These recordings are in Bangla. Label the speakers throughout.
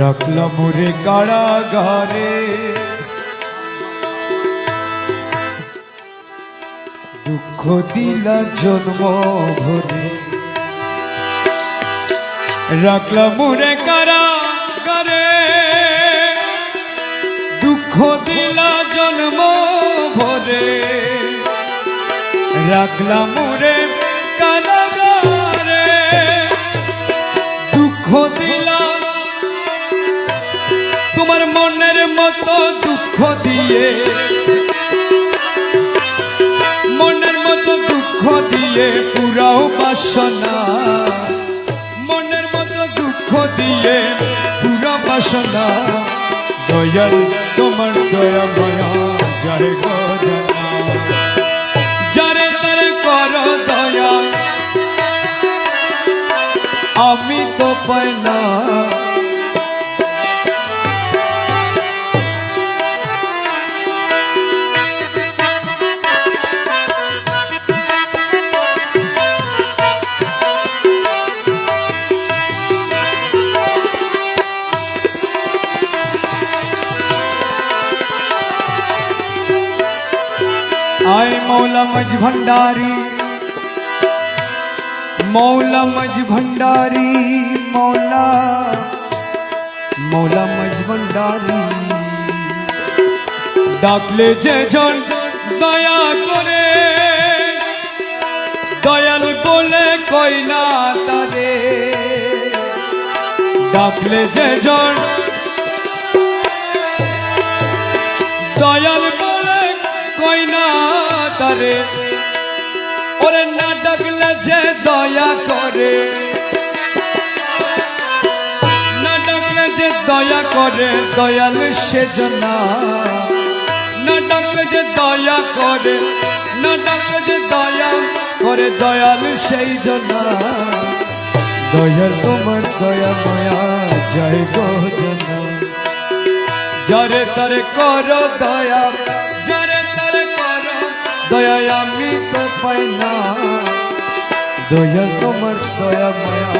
Speaker 1: রাখলাম ওরে কারাগারে। দুঃখ দিলা জন্ম ভরে রাখলাম ওরে কারাগারে। দুঃখ দিলা জন্ম ভরে রাখলাম ওরে মতো দুঃখ দিয়ে, মনের মতো দুঃখ দিয়ে পুরাও বাসনা। মনের মতো দুঃখ দিয়ে পুরা বাসনা। দয়াল তোমার দয়া মায়া যায় যারে তারে কর দয়া। আমি তো পাই आय मौला मज भंडारी मौला मज भंडारी मौला मौला मज भंडारी ডাকলে যে জন দয়া করে দয়াল বলে কই না তারে ডাকলে যে জন দয়াল বলে কই না তারে ওরে না ডাকলে যে দয়া করে। না ডাকলে যে দয়া করে, দয়াল সে জনা। না ডাকলে যে দয়া করে, না ডাকলে যে দয়া করে, দয়াল সেই জনা। দয়াল তোমার দয়া, মায়া জয় গো জনা। যারে তারে কর দয়া কর দয়া আমি তো পাই না দয়া তোমার দয়া মায়া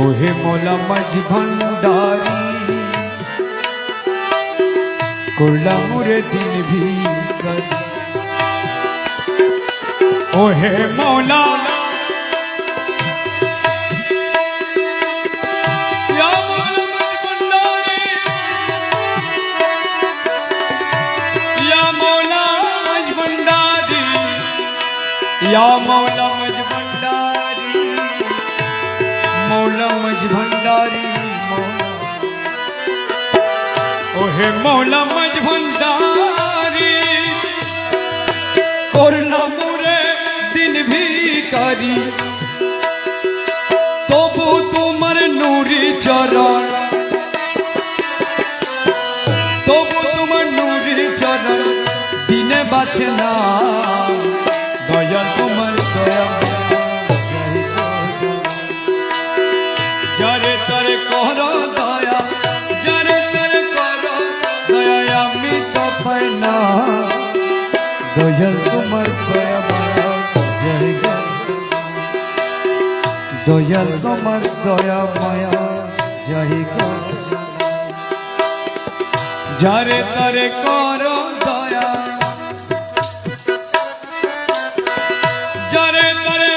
Speaker 1: ওহে মোলা মাঝ ভান্ডারি করলাম রে দিন ভিকার ওহে মোলা या मौला मज भंडारी मौला मज भंडारी मौला ओहे मौला मज भंडारी করলা মোরে দিন ভিকারি তবু তোমার নুরি চরণ তবু তোমার নুরি চরণ দিনে বাঁচে না তো পাই না দয়াল তোমার দয়া মায়া জয় গো দয়াল তোমার দয়া মায়া জয় গো যারে তারে কর দয়া যারে তারে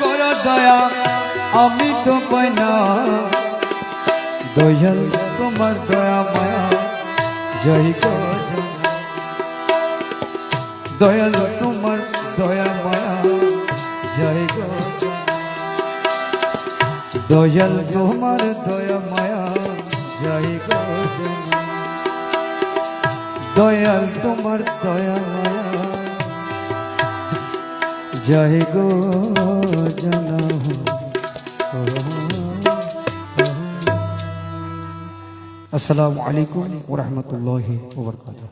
Speaker 1: কর দয়া আমি তো পাই না দয়াল তোমার দয়া মায়া জয় গো দয়াল তোমার দয়া মায়া জয় গো দয়াল তোমার দয়া মায়া জয় গো দয়াল তোমার দয়া মায়া জয় গো জানা আসসালামু আলাইকুম ওরহমতুল্লাহি ওবরকাতুহ